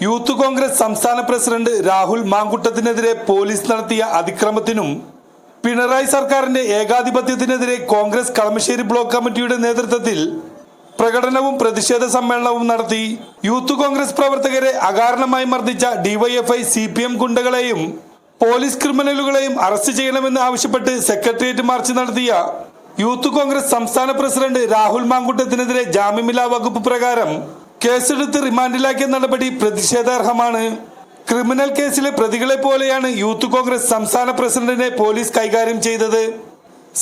Youth Congress സംസ്ഥാന president Rahul മാങ്കുട്ടത്തിനെതിരെ police നടത്തിയ അതിക്രമത്തിനും പിണറായി സർക്കാരിന്റെ ഏകാധിപത്യത്തിനെതിരെ കോൺഗ്രസ് കളമശ്ശേരി ബ്ലോക്ക് കമ്മിറ്റിയുടെ നേതൃത്വത്തിൽ പ്രകടനവും പ്രതിഷേധ സമ്മേളനവും നടത്തി യൂത്ത് കോൺഗ്രസ് പ്രവർത്തകരെ അകാരണമായി മർദ്ദിച്ച ഡിവൈഎഫ്ഐ സി പി എം ഗുണ്ടകളെയും പോലീസ് ക്രിമിനലുകളെയും അറസ്റ്റ് ചെയ്യണമെന്ന് ആവശ്യപ്പെട്ട് സെക്രട്ടേറിയറ്റ് മാർച്ച് നടത്തിയ യൂത്ത് കോൺഗ്രസ് സംസ്ഥാന പ്രസിഡന്റ് രാഹുൽ മാങ്കുട്ടത്തിനെതിരെ ജാമ്യമില്ലാ വകുപ്പ് പ്രകാരം കേസെടുത്ത് റിമാൻഡിലാക്കിയ നടപടി പ്രതിഷേധാർഹമാണ്. ക്രിമിനൽ കേസിലെ പ്രതികളെ പോലെയാണ് യൂത്ത് കോൺഗ്രസ് സംസ്ഥാന പ്രസിഡന്റിനെ പോലീസ് കൈകാര്യം ചെയ്തത്.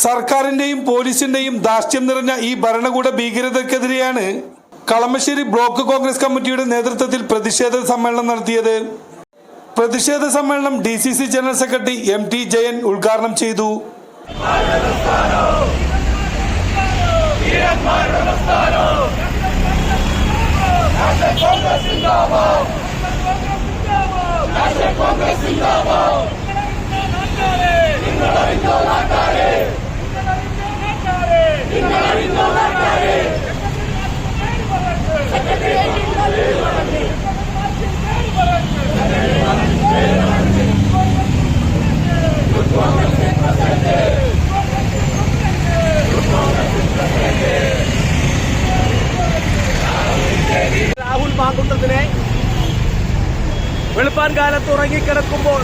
സർക്കാരിന്റെയും പോലീസിന്റെയും ദാർഷ്ട്യം നിറഞ്ഞ ഈ ഭരണകൂട ഭീകരതയ്ക്കെതിരെയാണ് കളമശ്ശേരി ബ്ലോക്ക് കോൺഗ്രസ് കമ്മിറ്റിയുടെ നേതൃത്വത്തിൽ പ്രതിഷേധ സമ്മേളനം നടത്തിയത്. പ്രതിഷേധ സമ്മേളനം D general secretary M T Jayan ഉദ്ഘാടനം ചെയ്തു. രാഹുൽ വെളുപ്പാൻ കാലത്ത് ഉറങ്ങിക്കിടക്കുമ്പോൾ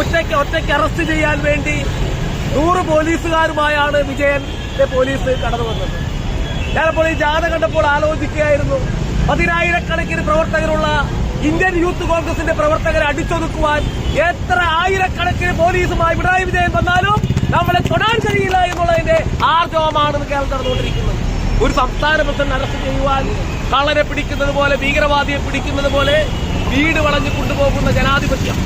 ഒറ്റയ്ക്ക് ഒറ്റയ്ക്ക് അറസ്റ്റ് ചെയ്യാൻ വേണ്ടി നൂറ് പോലീസുകാരുമായാണ് വിജയന്റെ പോലീസ് കടന്നു വന്നത്. ഞാനപ്പോൾ ഈ ജാഥ കണ്ടപ്പോൾ ആലോചിക്കുകയായിരുന്നു. പതിനായിരക്കണക്കിന് പ്രവർത്തകരുള്ള ഇന്ത്യൻ യൂത്ത് കോൺഗ്രസിന്റെ പ്രവർത്തകരെ അടിച്ചൊതുക്കുവാൻ എത്ര ആയിരക്കണക്കിന് പോലീസുമായി പിണറായി വിജയൻ വന്നാലും നമ്മളെ തൊടാൻ കഴിയില്ല എന്നുള്ളതിന്റെ ആർജവമാണ് കേരളം നടന്നുകൊണ്ടിരിക്കുന്നത്. ഒരു സംസ്ഥാന പ്രസിഡന്റ് അറസ്റ്റ് ചെയ്യുവാൻ കള്ളനെ പിടിക്കുന്നത് പോലെ ഭീകരവാദിയെ പിടിക്കുന്നത് പോലെ വീട് വളഞ്ഞു കൊണ്ടുപോകുന്ന ജനാധിപത്യം.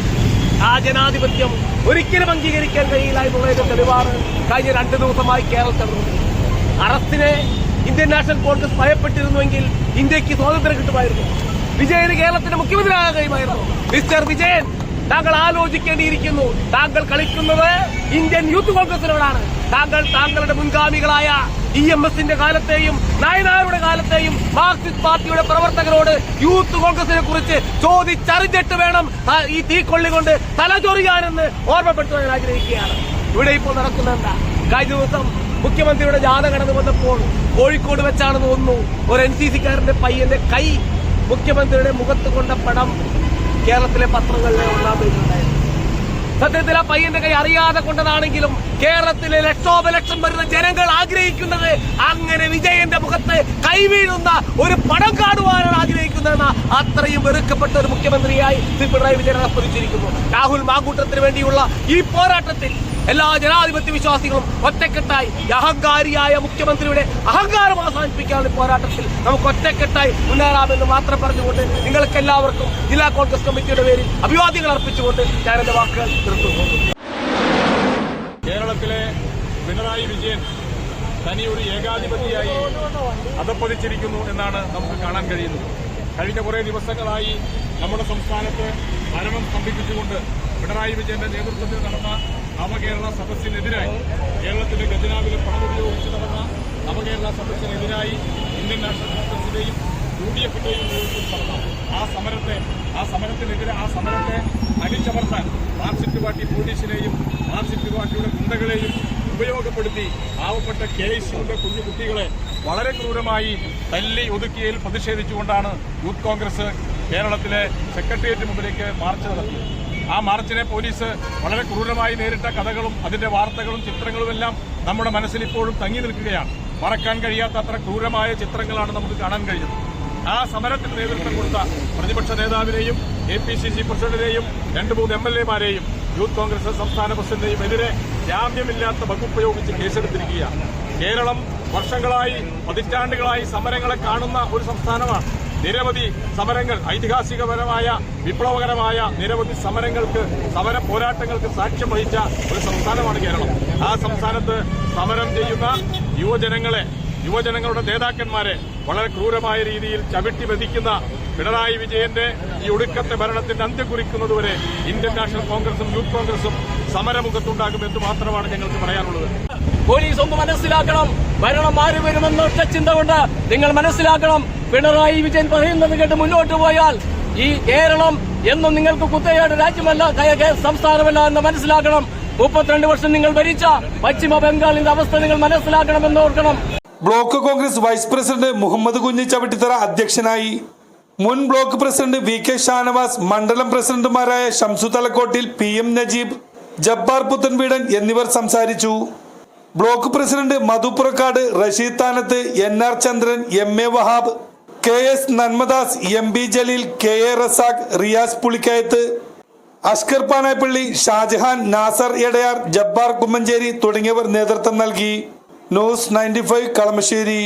ആ ജനാധിപത്യം ഒരിക്കലും അംഗീകരിക്കാൻ കഴിയില്ല എന്നുള്ളതിന്റെ തെളിവാണ് കഴിഞ്ഞ രണ്ടു ദിവസമായി കേരളത്തിൽ അറസ്റ്റിനെ ഇന്ത്യൻ നാഷണൽ കോൺഗ്രസ് ഭയപ്പെട്ടിരുന്നുവെങ്കിൽ ഇന്ത്യയ്ക്ക് സ്വാതന്ത്ര്യം കിട്ടുമായിരുന്നു. വിജയന് കേരളത്തിന്റെ മുഖ്യമന്ത്രിയാകാൻ കഴിയുമായിരുന്നു. മിസ്റ്റർ വിജയൻ താങ്കൾ ആലോചിക്കേണ്ടിയിരിക്കുന്നു. താങ്കൾ കളിക്കുന്നത് ഇന്ത്യൻ യൂത്ത് കോൺഗ്രസിനോടാണ്. താങ്കൾ താങ്കളുടെ മുൻഗാമികളായ ഇ എം എസിന്റെ കാലത്തെയും നായനാരുടെ കാലത്തെയും മാർക്സിസ്റ്റ് പാർട്ടിയുടെ പ്രവർത്തകരോട് യൂത്ത് കോൺഗ്രസിനെ കുറിച്ച് ചോദിച്ചറിഞ്ഞിട്ട് വേണം ഈ തീക്കൊള്ളി കൊണ്ട് തലചൊറിയാനെന്ന് ഓർമ്മപ്പെടുത്താൻ ഞാൻ ആഗ്രഹിക്കുകയാണ്. ഇവിടെ ഇപ്പോൾ നടക്കുന്ന എന്താ? കഴിഞ്ഞ ദിവസം മുഖ്യമന്ത്രിയുടെ ജാഥ കടന്നു വന്നപ്പോൾ കോഴിക്കോട് വെച്ചാണെന്ന് തോന്നുന്നു. ഒരു എൻ സി സിക്കാരന്റെ പയ്യന്റെ കൈ മുഖ്യമന്ത്രിയുടെ മുഖത്ത് കൊണ്ട പടം കേരളത്തിലെ പത്രങ്ങളിലെ ഒന്നാം പേജിലുണ്ടായിരുന്നു സത്യത്തിൽ ആ പയ്യന്റെ കൈ അറിയാതെ കൊണ്ടതാണെങ്കിലും കേരളത്തിലെ ലക്ഷോപലക്ഷം വരുന്ന ജനങ്ങൾ ആഗ്രഹിക്കുന്നത് അങ്ങനെ വിജയന്റെ മുഖത്ത് കൈവീഴുന്ന ഒരു പടം കാണുവാനാണ് ആഗ്രഹിക്കുന്നതെന്ന അത്രയും വെറുക്കപ്പെട്ട ഒരു മുഖ്യമന്ത്രിയായി ശ്രീ പിണറായി വിജയൻ അർപ്പിച്ചിരിക്കുന്നു രാഹുൽ മാങ്കൂട്ടത്തിന് വേണ്ടിയുള്ള ഈ പോരാട്ടത്തിൽ എല്ലാ ജനാധിപത്യ വിശ്വാസികളും ഒറ്റക്കെട്ടായി അഹങ്കാരിയായ മുഖ്യമന്ത്രിയുടെ അഹങ്കാരം അവസാനിപ്പിക്കാനുള്ള പോരാട്ടത്തിൽ നമുക്ക് ഒറ്റക്കെട്ടായി മുന്നേറാമെന്ന് മാത്രം പറഞ്ഞുകൊണ്ട് നിങ്ങൾക്ക് എല്ലാവർക്കും ജില്ലാ കോൺഗ്രസ് കമ്മിറ്റിയുടെ പേരിൽ അഭിവാദ്യങ്ങൾ അർപ്പിച്ചുകൊണ്ട് ഞാൻ എന്റെ വാക്കുകൾ നിർത്തുന്നു. കേരളത്തിലെ പിണറായി വിജയൻ തനി ഒരു ഏകാധിപതിയായി അധപ്പതിച്ചിരിക്കുന്നു എന്നാണ് നമുക്ക് കാണാൻ കഴിയുന്നത്. കഴിഞ്ഞ കുറേ ദിവസങ്ങളായി നമ്മുടെ സംസ്ഥാനത്ത് ഭരണം സ്തംഭിപ്പിച്ചുകൊണ്ട് പിണറായി വിജയന്റെ നേതൃത്വത്തിൽ നടന്ന നവകേരള സദസ്സിനെതിരായി കേരളത്തിന്റെ ഖജനാവിലെ പണം ഉപയോഗിച്ച് നടന്ന നവകേരള സദസ്സിനെതിരായി ഇന്ത്യൻ നാഷണൽ കോൺഗ്രസിന്റെയും യു ഡി എഫിന്റെയും ആ സമരത്തെ ആ സമരത്തിനെതിരെ ആ സമരത്തെ അടിച്ചമർത്താൻ മാർക്സിസ്റ്റ് പാർട്ടി പോലീസിനെയും മാർക്സിസ്റ്റ് പാർട്ടിയുടെ ഗുണ്ടകളെയും ഉപയോഗപ്പെടുത്തി പാവപ്പെട്ട കെ എസ് യുവിന്റെ കുഞ്ഞു കുട്ടികളെ വളരെ ക്രൂരമായി തല്ലി ഒതുക്കിയതിൽ പ്രതിഷേധിച്ചുകൊണ്ടാണ് യൂത്ത് കോൺഗ്രസ് കേരളത്തിലെ സെക്രട്ടേറിയറ്റ് മുമ്പിലേക്ക് മാർച്ച് നടത്തിയത്. ആ മാർച്ചിനെ പോലീസ് വളരെ ക്രൂരമായി നേരിട്ട കഥകളും അതിന്റെ വാർത്തകളും ചിത്രങ്ങളുമെല്ലാം നമ്മുടെ മനസ്സിൽ ഇപ്പോഴും തങ്ങി നിൽക്കുകയാണ്. മറക്കാൻ കഴിയാത്ത അത്ര ക്രൂരമായ ചിത്രങ്ങളാണ് നമുക്ക് കാണാൻ കഴിഞ്ഞത്. ആ സമരത്തിന് നേതൃത്വം കൊടുത്ത പ്രതിപക്ഷ നേതാവിനെയും എ പി സി സി പ്രസിഡന്റിനെയും രണ്ട് മൂന്ന് എം എൽ എമാരെയും യൂത്ത് കോൺഗ്രസ് സംസ്ഥാന പ്രസിഡന്റിനെയും എതിരെ ജാമ്യമില്ലാത്ത വകുപ്പുപയോഗിച്ച് കേസെടുത്തിരിക്കുകയാണ് കേരളം വർഷങ്ങളായി പതിറ്റാണ്ടുകളായി സമരങ്ങളെ കാണുന്ന ഒരു സംസ്ഥാനമാണ്. നിരവധി സമരങ്ങൾ ഐതിഹാസികപരമായ വിപ്ലവകരമായ നിരവധി സമരങ്ങൾക്ക് സമര പോരാട്ടങ്ങൾക്ക് സാക്ഷ്യം വഹിച്ച ഒരു സംസ്ഥാനമാണ് കേരളം. ആ സംസ്ഥാനത്ത് സമരം ചെയ്യുന്ന യുവജനങ്ങളെ യുവജനങ്ങളുടെ നേതാക്കന്മാരെ വളരെ ക്രൂരമായ രീതിയിൽ ചവിട്ടി വധിക്കുന്ന പിണറായി വിജയന്റെ ഈ ഒടുക്കത്തെ ഭരണത്തിന്റെ അന്ത്യം കുറിക്കുന്നതുവരെ ഇന്ത്യൻ നാഷണൽ കോൺഗ്രസും യൂത്ത് കോൺഗ്രസും സമരമുഖത്തുണ്ടാകുമെന്ന് മാത്രമാണ് ഞങ്ങൾക്ക് പറയാനുള്ളത്. പോലീസ് ഒന്ന് മനസ്സിലാക്കണം. ഭരണം മാറി വരുമെന്ന ഒറ്റ ചിന്ത കൊണ്ട് നിങ്ങൾ മനസ്സിലാക്കണം. പിണറായി വിജയൻ പറയുന്നത് കേട്ട് മുന്നോട്ട് പോയാൽ ഈ കേരളം എന്നും നിങ്ങൾക്ക് കുത്തകയുടെ രാജ്യമല്ല സംസ്ഥാനമല്ല എന്ന് മനസ്സിലാക്കണം. മുപ്പത്തിരണ്ട് വർഷം നിങ്ങൾ ഭരിച്ച പശ്ചിമ ബംഗാളിന്റെ അവസ്ഥ നിങ്ങൾ മനസ്സിലാക്കണമെന്ന് ഓർക്കണം. Block Congress vice president Muhammad Kunhi Chavittithara അധ്യക്ഷനായി. മുൻ block president V K Shanavas മണ്ഡലം പ്രസിഡന്റുമാരായ ഷംസു തലക്കോട്ടിൽ പി എം നജീബ് ജബ്ബാർ പുത്തൻവീടൻ എന്നിവർ സംസാരിച്ചു. Block president Madhupurakkad Rasheed Thanath N R Chandran M A Wahab K S Nanmadas M B Jaleel K A Razak Riyas Pulikkayath Ashkar Panappally Shajahan Nasar Edayar Jabbar Kummancheri തുടങ്ങിയവർ നേതൃത്വം നൽകി. News ninety five Kalamassery